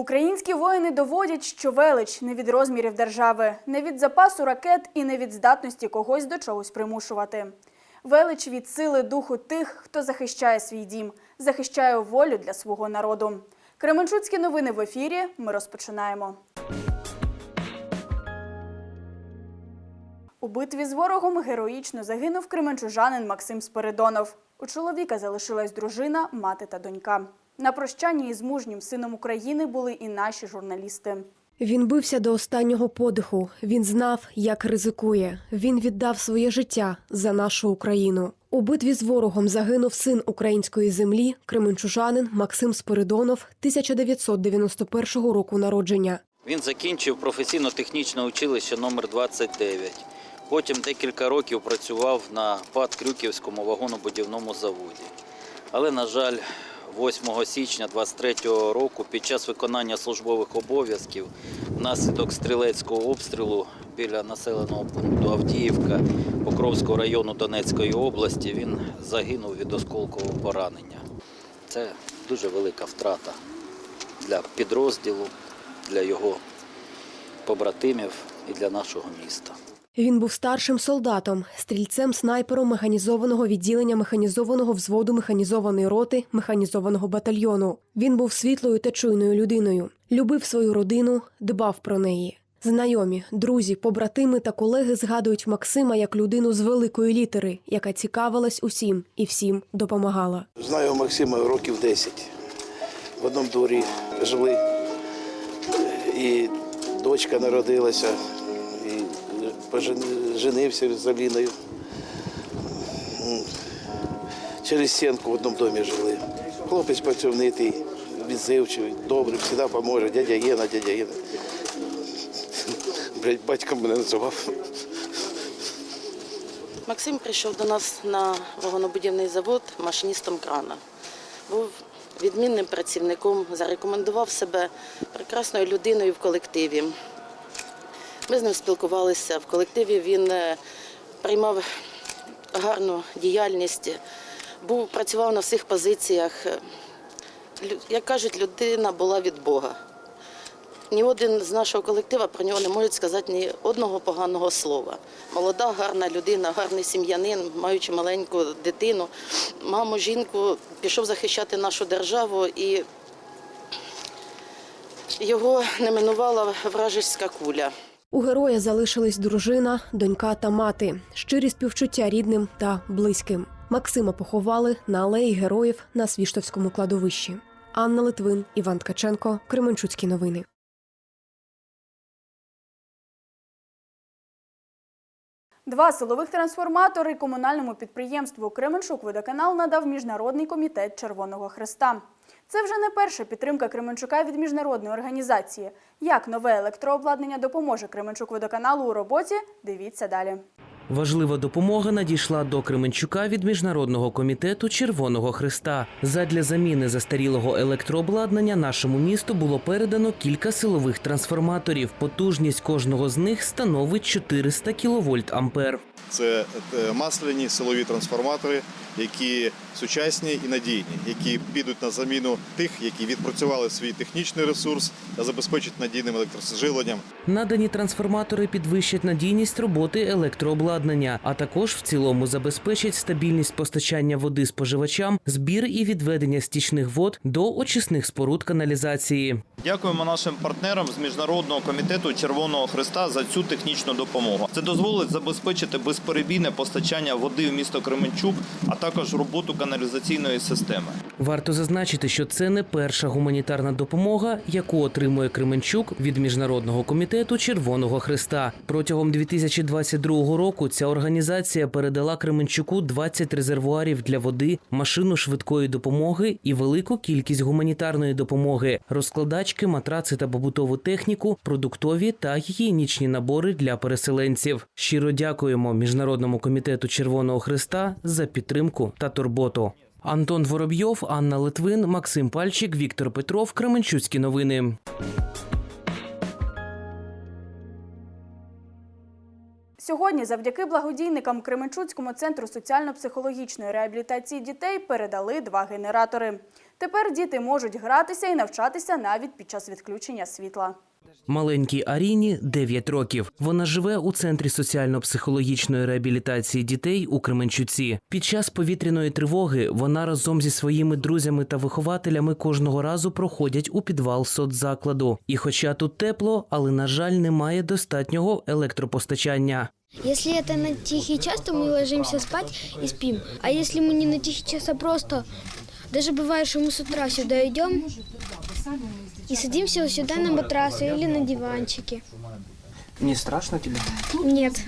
Українські воїни доводять, що велич не від розмірів держави, не від запасу ракет і не від здатності когось до чогось примушувати. Велич від сили духу тих, хто захищає свій дім, захищає волю для свого народу. Кременчуцькі новини в ефірі. Ми розпочинаємо. У битві з ворогом героїчно загинув кременчужанин Максим Спиридонов. У чоловіка залишилась дружина, мати та донька. На прощанні із мужнім сином України були і наші журналісти. Він бився до останнього подиху. Він знав, як ризикує. Він віддав своє життя за нашу Україну. У битві з ворогом загинув син української землі, кременчужанин Максим Спиридонов, 1991 року народження. Він закінчив професійно-технічне училище номер 29 Потім декілька років працював на ПАД Крюківському вагонобудівному заводі. Але, на жаль, 8 січня 23-го року під час виконання службових обов'язків внаслідок стрілецького обстрілу біля населеного пункту Авдіївка Покровського району Донецької області він загинув від осколкового поранення. Це дуже велика втрата для підрозділу, для його побратимів і для нашого міста. Він був старшим солдатом, стрільцем-снайпером механізованого відділення механізованого взводу механізованої роти механізованого батальйону. Він був світлою та чуйною людиною, любив свою родину, дбав про неї. Знайомі, друзі, побратими та колеги згадують Максима як людину з великої літери, яка цікавилась усім і всім допомагала. Знаю Максима років 10. В одному дворі жили. І дочка народилася, пожен- женився з Аліною. Через стінку в одному домі жили. Хлопець працівнитий, відзивчивий, добрий, завжди допоможе. Дядя Єна, дядя Єна. Блять, батько мене називав. Максим прийшов до нас на вагонобудівний завод машиністом крана. Був відмінним працівником, зарекомендував себе прекрасною людиною в колективі. Ми з ним спілкувалися. В колективі він е, приймав гарну діяльність, був, працював на всіх позиціях. Як кажуть, людина була від Бога. Ні один з нашого колектива про нього не може сказати ні одного поганого слова. Молода, гарна людина, гарний сім'янин, маючи маленьку дитину, маму, жінку, пішов захищати нашу державу і його не минувала вражеська куля. У героя залишились дружина, донька та мати, щирі співчуття рідним та близьким. Максима поховали на алеї героїв на Свіштовському кладовищі. Анна Литвин, Іван Ткаченко, Кременчуцькі новини. Два силових трансформатори комунальному підприємству Кременчук водоканал надав Міжнародний комітет Червоного Хреста. Це вже не перша підтримка Кременчука від міжнародної організації. Як нове електрообладнання допоможе Кременчук водоканалу у роботі? Дивіться далі. Важлива допомога надійшла до Кременчука від міжнародного комітету Червоного Христа. Задля заміни застарілого електрообладнання нашому місту було передано кілька силових трансформаторів. Потужність кожного з них становить 400 кВт ампер. Це е, масляні силові трансформатори, які сучасні і надійні, які підуть на заміну тих, які відпрацювали свій технічний ресурс та забезпечать надійним електрозживленням. Надані трансформатори підвищать надійність роботи електрообладнання, а також в цілому забезпечать стабільність постачання води споживачам, збір і відведення стічних вод до очисних споруд каналізації. Дякуємо нашим партнерам з міжнародного комітету Червоного Христа за цю технічну допомогу. Це дозволить забезпечити безперебійне постачання води в місто Кременчук, а також роботу каналізаційної системи. Варто зазначити, що це не перша гуманітарна допомога, яку отримує Кременчук від міжнародного комітету Червоного Христа. Протягом 2022 року ця організація передала Кременчуку 20 резервуарів для води, машину швидкої допомоги і велику кількість гуманітарної допомоги, розкладачки, матраци та побутову техніку, продуктові та гігієнічні набори для переселенців. Щиро дякуємо міжнародному комітету Червоного Христа за підтримку та турботу. Антон Воробйов, Анна Литвин, Максим Пальчик, Віктор Петров. Кременчуцькі новини. Сьогодні, завдяки благодійникам Кременчуцькому центру соціально-психологічної реабілітації дітей передали два генератори. Тепер діти можуть гратися і навчатися навіть під час відключення світла. Маленькій Аріні 9 років. Вона живе у центрі соціально-психологічної реабілітації дітей у Кременчуці. Під час повітряної тривоги вона разом зі своїми друзями та вихователями кожного разу проходять у підвал соцзакладу. І хоча тут тепло, але на жаль, немає достатнього електропостачання. Если это на тихий час, то мы ложимся спать и спим. А если мы не на тихий час, а просто... Даже бывает, что мы с утра сюда идем и садимся вот сюда на матрасы или на диванчики. Не страшно тебе? Нет.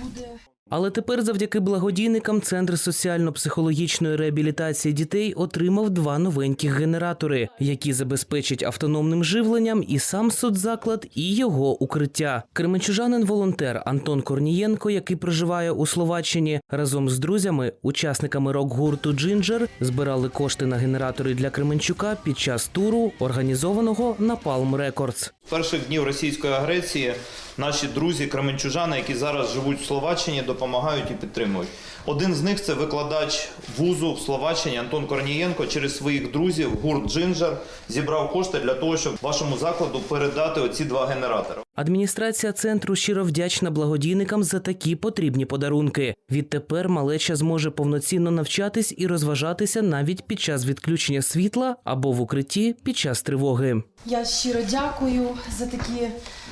Але тепер, завдяки благодійникам, центр соціально-психологічної реабілітації дітей отримав два новеньких генератори, які забезпечать автономним живленням і сам соцзаклад, і його укриття. Кременчужанин-волонтер Антон Корнієнко, який проживає у Словаччині, разом з друзями, учасниками рок-гурту Джинджер, збирали кошти на генератори для Кременчука під час туру, організованого на Palm Records. перших днів російської агресії наші друзі кременчужани, які зараз живуть в Словаччині, допомагають і підтримують. Один з них це викладач вузу в Словаччині Антон Корнієнко через своїх друзів гурт Джинджер зібрав кошти для того, щоб вашому закладу передати оці два генератори. Адміністрація центру щиро вдячна благодійникам за такі потрібні подарунки. Відтепер малеча зможе повноцінно навчатись і розважатися навіть під час відключення світла або в укритті під час тривоги. Я щиро дякую за такі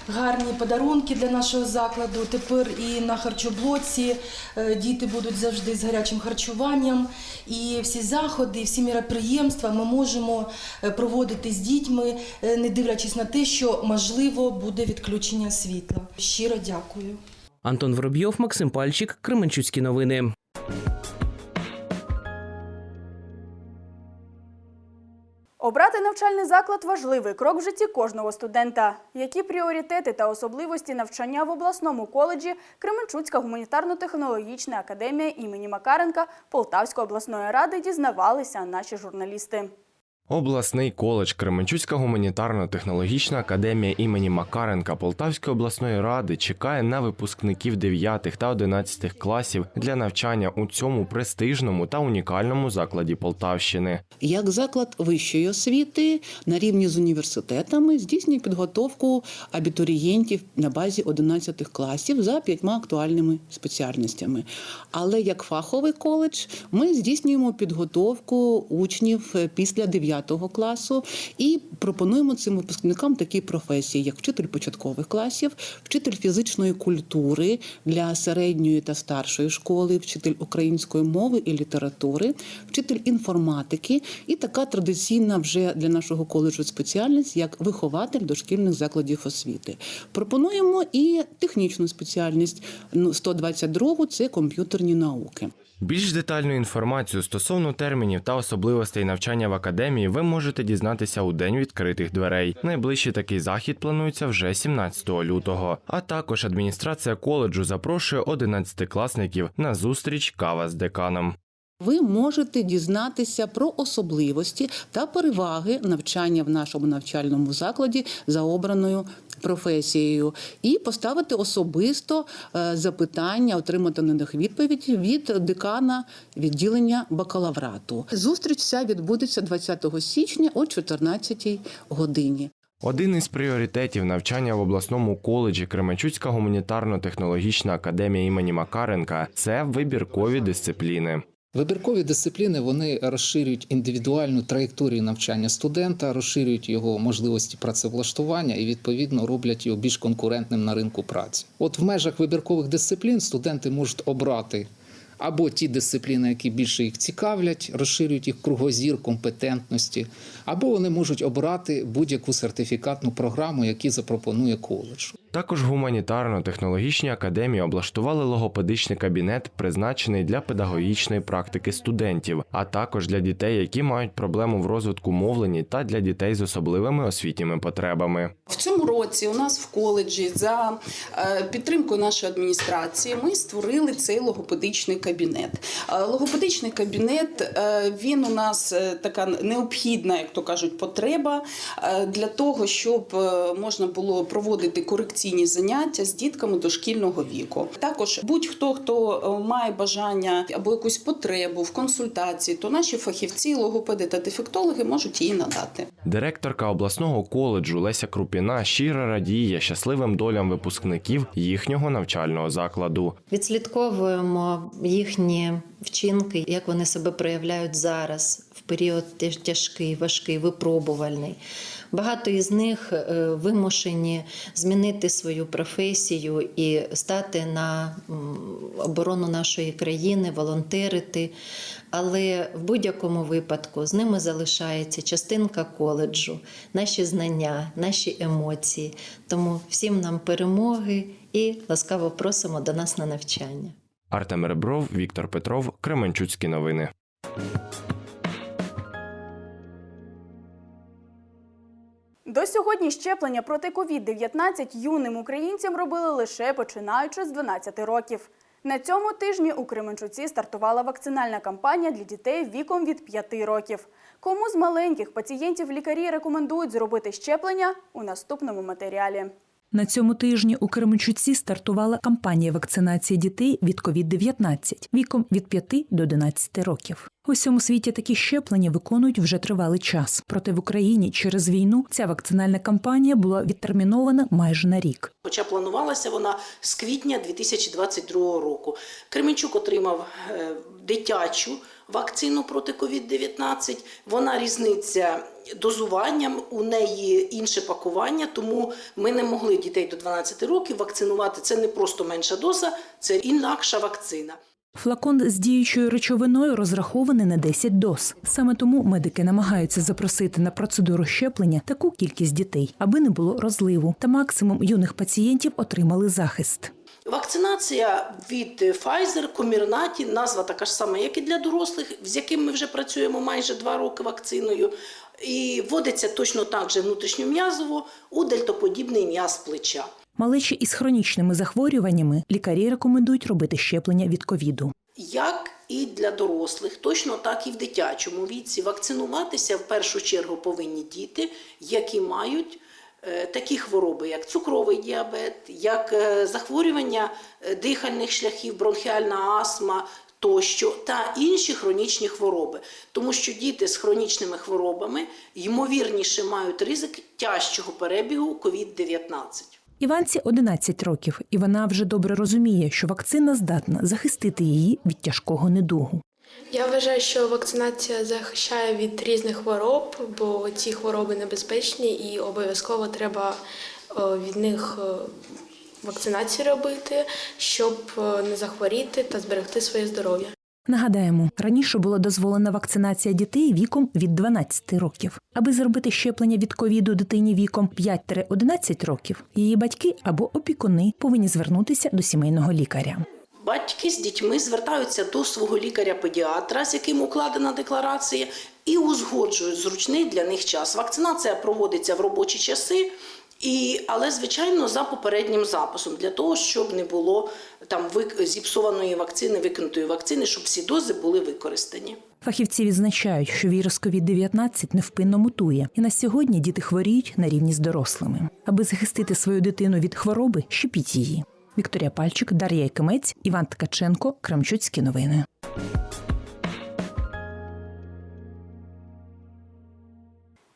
гарні подарунки для нашого закладу. Тепер і на харчоблоці е, діти будуть завжди з гарячим харчуванням. І всі заходи, всі міроприємства ми можемо е, проводити з дітьми, е, не дивлячись на те, що можливо буде відключення світла. Щиро дякую. Антон Воробйов, Максим Пальчик, Кременчуцькі новини. Обрати навчальний заклад важливий крок в житті кожного студента. Які пріоритети та особливості навчання в обласному коледжі Кременчуцька гуманітарно-технологічна академія імені Макаренка Полтавської обласної ради дізнавалися наші журналісти. Обласний коледж Кременчуцька гуманітарно-технологічна академія імені Макаренка Полтавської обласної ради чекає на випускників 9 та 11 класів для навчання у цьому престижному та унікальному закладі Полтавщини. як заклад вищої освіти на рівні з університетами здійснює підготовку абітурієнтів на базі 11 класів за п'ятьма актуальними спеціальностями. Але як фаховий коледж ми здійснюємо підготовку учнів після 9 класу і пропонуємо цим випускникам такі професії, як вчитель початкових класів, вчитель фізичної культури для середньої та старшої школи, вчитель української мови і літератури, вчитель інформатики і така традиційна вже для нашого коледжу спеціальність як вихователь дошкільних закладів освіти. Пропонуємо і технічну спеціальність. Ну, 122 – це комп'ютерні науки. Більш детальну інформацію стосовно термінів та особливостей навчання в академії ви можете дізнатися у день відкритих дверей. Найближчий такий захід планується вже 17 лютого. А також адміністрація коледжу запрошує 11-класників на зустріч кава з деканом. Ви можете дізнатися про особливості та переваги навчання в нашому навчальному закладі за обраною професією і поставити особисто е, запитання, отримати на них відповідь від декана відділення бакалаврату. Зустріч ця відбудеться 20 січня о 14 годині. Один із пріоритетів навчання в обласному коледжі Кременчуцька гуманітарно-технологічна академія імені Макаренка це вибіркові дисципліни. Вибіркові дисципліни вони розширюють індивідуальну траєкторію навчання студента, розширюють його можливості працевлаштування і відповідно роблять його більш конкурентним на ринку праці. От в межах вибіркових дисциплін студенти можуть обрати або ті дисципліни, які більше їх цікавлять, розширюють їх кругозір компетентності, або вони можуть обрати будь-яку сертифікатну програму, яку запропонує коледж. Також гуманітарно-технологічні академії облаштували логопедичний кабінет, призначений для педагогічної практики студентів, а також для дітей, які мають проблему в розвитку мовлені, та для дітей з особливими освітніми потребами. В цьому році у нас в коледжі за е, підтримкою нашої адміністрації ми створили цей логопедичний кабінет. Е, Логопедичний кабінет е, він у нас така необхідна, як то кажуть, потреба для того, щоб можна було проводити корекційні лекційні заняття з дітками дошкільного віку. Також будь-хто, хто е, має бажання або якусь потребу в консультації, то наші фахівці, логопеди та дефектологи можуть її надати. Директорка обласного коледжу Леся Крупіна щиро радіє щасливим долям випускників їхнього навчального закладу. Відслідковуємо їхні вчинки, як вони себе проявляють зараз період тяжкий, важкий, випробувальний. Багато із них е, вимушені змінити свою професію і стати на оборону нашої країни, волонтерити. Але в будь-якому випадку з ними залишається частинка коледжу, наші знання, наші емоції. Тому всім нам перемоги і ласкаво просимо до нас на навчання. Артем Ребров, Віктор Петров, Кременчуцькі новини. До сьогодні щеплення проти COVID-19 юним українцям робили лише починаючи з 12 років. На цьому тижні у Кременчуці стартувала вакцинальна кампанія для дітей віком від 5 років. Кому з маленьких пацієнтів лікарі рекомендують зробити щеплення у наступному матеріалі. На цьому тижні у Кременчуці стартувала кампанія вакцинації дітей від COVID-19 віком від 5 до 11 років. У всьому світі такі щеплення виконують вже тривалий час. Проте в Україні через війну ця вакцинальна кампанія була відтермінована майже на рік. Хоча планувалася вона з квітня 2022 року. Кременчук отримав е, дитячу вакцину проти COVID-19. Вона різниця дозуванням, у неї інше пакування, тому ми не могли дітей до 12 років вакцинувати. Це не просто менша доза, це інакша вакцина. Флакон з діючою речовиною розрахований на 10 доз. Саме тому медики намагаються запросити на процедуру щеплення таку кількість дітей, аби не було розливу, та максимум юних пацієнтів отримали захист. Вакцинація від Pfizer, Комірнаті, назва така ж сама, як і для дорослих, з яким ми вже працюємо майже два роки вакциною. І вводиться точно так же внутрішньом'язово у дельтоподібний м'яз плеча. Малечі із хронічними захворюваннями лікарі рекомендують робити щеплення від ковіду. Як і для дорослих, точно так і в дитячому віці. Вакцинуватися в першу чергу повинні діти, які мають е, такі хвороби, як цукровий діабет, як е, захворювання е, дихальних шляхів, бронхіальна астма. Тощо та інші хронічні хвороби, тому що діти з хронічними хворобами ймовірніше мають ризик тяжчого перебігу COVID-19. Іванці 11 років, і вона вже добре розуміє, що вакцина здатна захистити її від тяжкого недугу. Я вважаю, що вакцинація захищає від різних хвороб, бо ці хвороби небезпечні і обов'язково треба е, від них е, вакцинацію робити, щоб е, не захворіти та зберегти своє здоров'я. Нагадаємо, раніше була дозволена вакцинація дітей віком від 12 років. Аби зробити щеплення від ковіду дитині віком 5-11 років, її батьки або опікуни повинні звернутися до сімейного лікаря. Батьки з дітьми звертаються до свого лікаря-педіатра, з яким укладена декларація, і узгоджують зручний для них час. Вакцинація проводиться в робочі часи. І, але, звичайно, за попереднім записом, для того, щоб не було там зіпсованої вакцини, викинутої вакцини, щоб всі дози були використані. Фахівці відзначають, що вірус COVID-19 невпинно мутує, і на сьогодні діти хворіють на рівні з дорослими. Аби захистити свою дитину від хвороби, щепіть її. Вікторія Пальчик, Дар'я Якимець, Іван Ткаченко, Крамчуцькі новини.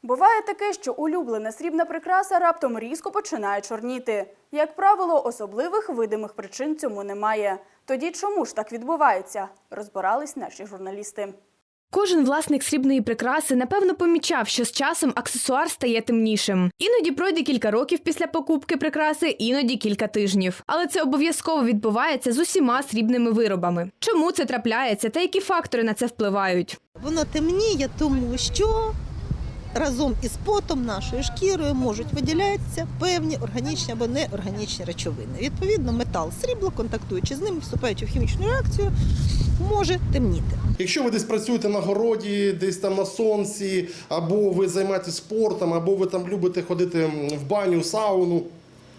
Буває таке, що улюблена срібна прикраса раптом різко починає чорніти. Як правило, особливих видимих причин цьому немає. Тоді чому ж так відбувається? Розбирались наші журналісти. Кожен власник срібної прикраси напевно помічав, що з часом аксесуар стає темнішим. Іноді пройде кілька років після покупки прикраси, іноді кілька тижнів. Але це обов'язково відбувається з усіма срібними виробами. Чому це трапляється та які фактори на це впливають? Воно темніє, тому що разом із потом нашою шкірою можуть виділятися певні органічні або неорганічні речовини. Відповідно, метал срібло, контактуючи з ним, вступаючи в хімічну реакцію, може темніти. Якщо ви десь працюєте на городі, десь там на сонці, або ви займаєтесь спортом, або ви там любите ходити в баню, сауну.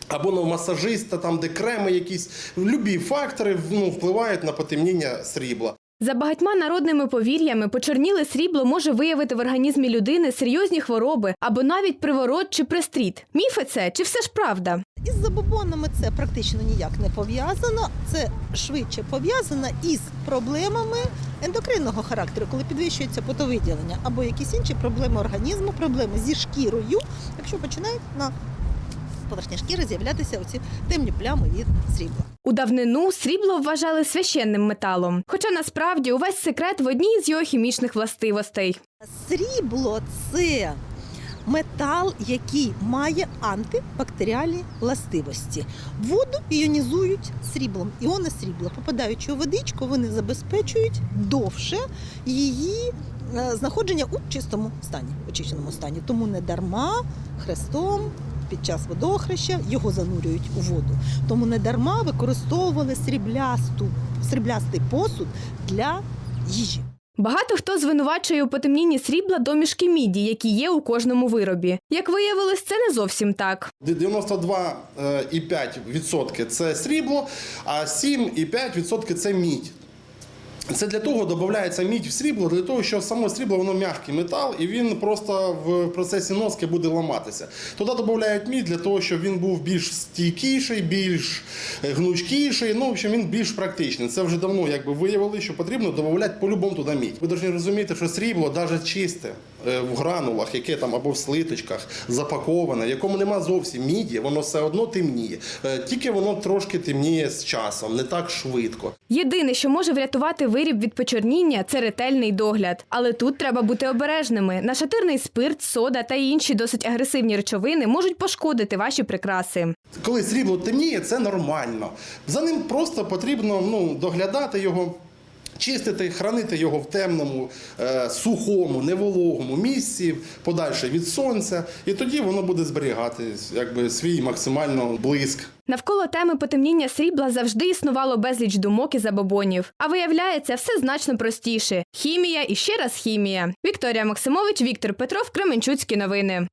Або на масажиста, там де креми якісь, любі фактори ну, впливають на потемніння срібла. За багатьма народними повір'ями почерніле срібло може виявити в організмі людини серйозні хвороби або навіть приворот чи пристріт. Міфи це чи все ж правда? Із забобонами це практично ніяк не пов'язано. Це швидше пов'язано із проблемами ендокринного характеру, коли підвищується потовиділення, або якісь інші проблеми організму, проблеми зі шкірою, якщо починають на поверхні шкіри з'являтися оці темні плями від срібла. У давнину срібло вважали священним металом. Хоча насправді увесь секрет в одній з його хімічних властивостей. Срібло це метал, який має антибактеріальні властивості. Воду іонізують сріблом. Іони срібла, попадаючи у водичку, вони забезпечують довше її е, знаходження у чистому стані, очищеному стані. Тому не дарма хрестом. Під час водохреща його занурюють у воду. Тому не дарма використовували сріблясту, сріблястий посуд для їжі. Багато хто звинувачує у потемнінні срібла домішки міді, які є у кожному виробі. Як виявилось, це не зовсім так. 92,5% це срібло, а 7,5% це мідь. Це для того додається мідь в срібло, для того, що само срібло воно м'який метал, і він просто в процесі носки буде ламатися. Туди додають мідь для того, щоб він був більш стійкіший, більш е, гнучкіший. Ну, в общем, він більш практичний. Це вже давно якби виявили, що потрібно додати по-любому туди мідь. Ви повинні розуміти, що срібло, навіть чисте в гранулах, яке там або в слиточках запаковане, в якому нема зовсім міді, воно все одно темніє. Е, Тільки воно трошки темніє з часом, не так швидко. Єдине, що може врятувати виріб від почорніння, це ретельний догляд. Але тут треба бути обережними. Нашатирний спирт, сода та інші досить агресивні речовини можуть пошкодити ваші прикраси. Коли срібло темніє, це нормально. За ним просто потрібно ну, доглядати його. Чистити, хранити його в темному, е, сухому, невологому місці, подальше від сонця, і тоді воно буде зберігати якби, свій максимально блиск. Навколо теми потемніння срібла завжди існувало безліч думок і забобонів. А виявляється, все значно простіше: хімія і ще раз хімія. Вікторія Максимович, Віктор Петров, Кременчуцькі новини.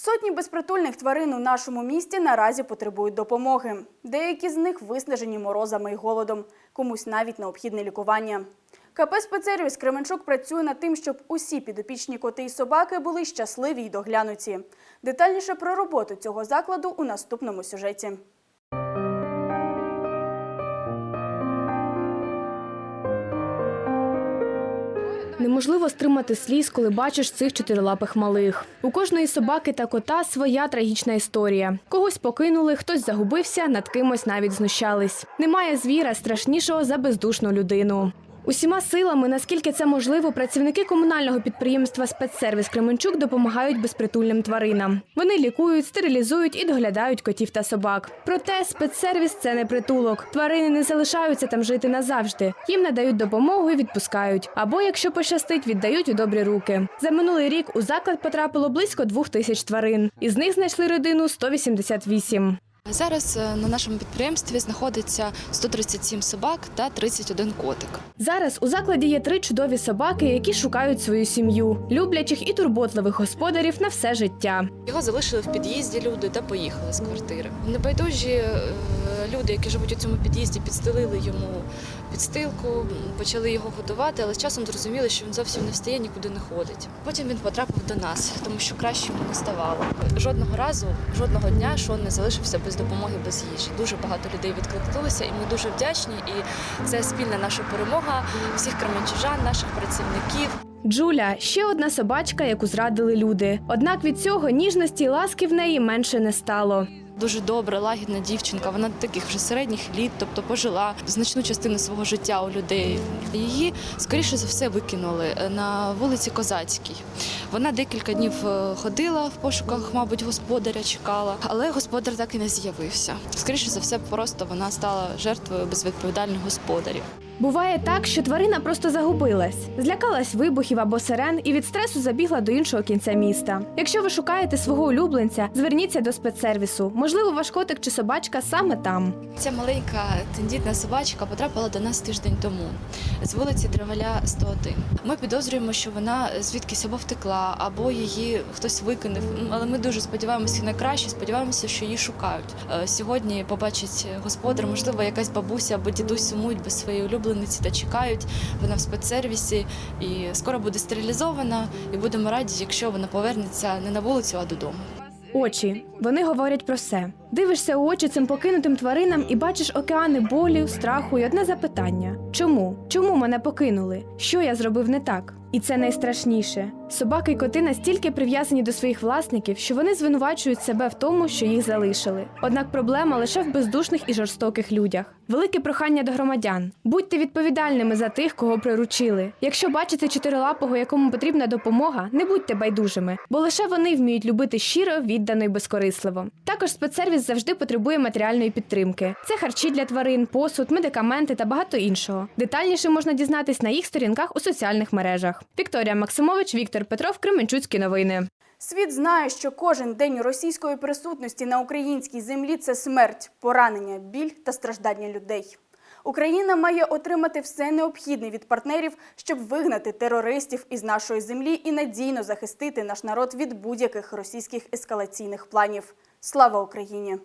Сотні безпритульних тварин у нашому місті наразі потребують допомоги. Деякі з них виснажені морозами і голодом, комусь навіть необхідне лікування. КП «Спецервіс» Кременчук працює над тим, щоб усі підопічні коти і собаки були щасливі й доглянуті. Детальніше про роботу цього закладу у наступному сюжеті. Неможливо стримати сліз, коли бачиш цих чотирилапих малих. У кожної собаки та кота своя трагічна історія. Когось покинули, хтось загубився, над кимось навіть знущались. Немає звіра страшнішого за бездушну людину. Усіма силами, наскільки це можливо, працівники комунального підприємства Спецсервіс Кременчук допомагають безпритульним тваринам. Вони лікують, стерилізують і доглядають котів та собак. Проте спецсервіс це не притулок. Тварини не залишаються там жити назавжди. Їм надають допомогу і відпускають. Або, якщо пощастить, віддають у добрі руки. За минулий рік у заклад потрапило близько двох тисяч тварин. Із них знайшли родину 188. Зараз е, на нашому підприємстві знаходиться 137 собак та 31 котик. Зараз у закладі є три чудові собаки, які шукають свою сім'ю, люблячих і турботливих господарів на все життя. Його залишили в під'їзді люди та поїхали з квартири. Небайдужі е, люди, які живуть у цьому під'їзді, підстелили йому підстилку, почали його годувати, але з часом зрозуміли, що він зовсім не встає, нікуди не ходить. Потім він потрапив до нас, тому що краще йому не ставало. Жодного разу, жодного дня Шон не залишився без допомоги, без їжі. Дуже багато людей відкликнулися, і ми дуже вдячні. І це спільна наша перемога всіх кременчужан, наших працівників. Джуля ще одна собачка, яку зрадили люди. Однак від цього ніжності і ласки в неї менше не стало. Дуже добра, лагідна дівчинка. Вона таких вже середніх літ, тобто пожила значну частину свого життя у людей. Її скоріше за все викинули е, на вулиці Козацькій. Вона декілька днів е, ходила в пошуках, мабуть, господаря чекала, але господар так і не з'явився. Скоріше за все, просто вона стала жертвою безвідповідальних господарів. Буває так, що тварина просто загубилась, злякалась вибухів або сирен і від стресу забігла до іншого кінця міста. Якщо ви шукаєте свого улюбленця, зверніться до спецсервісу. Можливо, ваш котик чи собачка саме там. Ця маленька тендітна собачка потрапила до нас тиждень тому з вулиці Древаля 101. Ми підозрюємо, що вона звідкись або втекла, або її хтось викинув. Але ми дуже сподіваємося на краще, сподіваємося, що її шукають. Е, Сьогодні побачить господар, можливо, якась бабуся або дідусь сумують без своєї улюблениці та чекають. Вона в спецсервісі і скоро буде стерилізована. І будемо раді, якщо вона повернеться не на вулицю, а додому. Очі вони говорять про все. Дивишся у очі цим покинутим тваринам і бачиш океани болю, страху і одне запитання: чому? Чому мене покинули? Що я зробив не так? І це найстрашніше. Собаки й коти настільки прив'язані до своїх власників, що вони звинувачують себе в тому, що їх залишили. Однак проблема лише в бездушних і жорстоких людях. Велике прохання до громадян: будьте відповідальними за тих, кого приручили. Якщо бачите чотирилапого, якому потрібна допомога, не будьте байдужими, бо лише вони вміють любити щиро, віддано і безкорисливо. Також спецсервіс завжди потребує матеріальної підтримки. Це харчі для тварин, посуд, медикаменти та багато іншого. Детальніше можна дізнатись на їх сторінках у соціальних мережах. Вікторія Максимович, Віктор Петров, Кременчуцькі новини. Світ знає, що кожен день російської присутності на українській землі це смерть, поранення, біль та страждання людей. Україна має отримати все необхідне від партнерів, щоб вигнати терористів із нашої землі і надійно захистити наш народ від будь-яких російських ескалаційних планів. Слава Україні!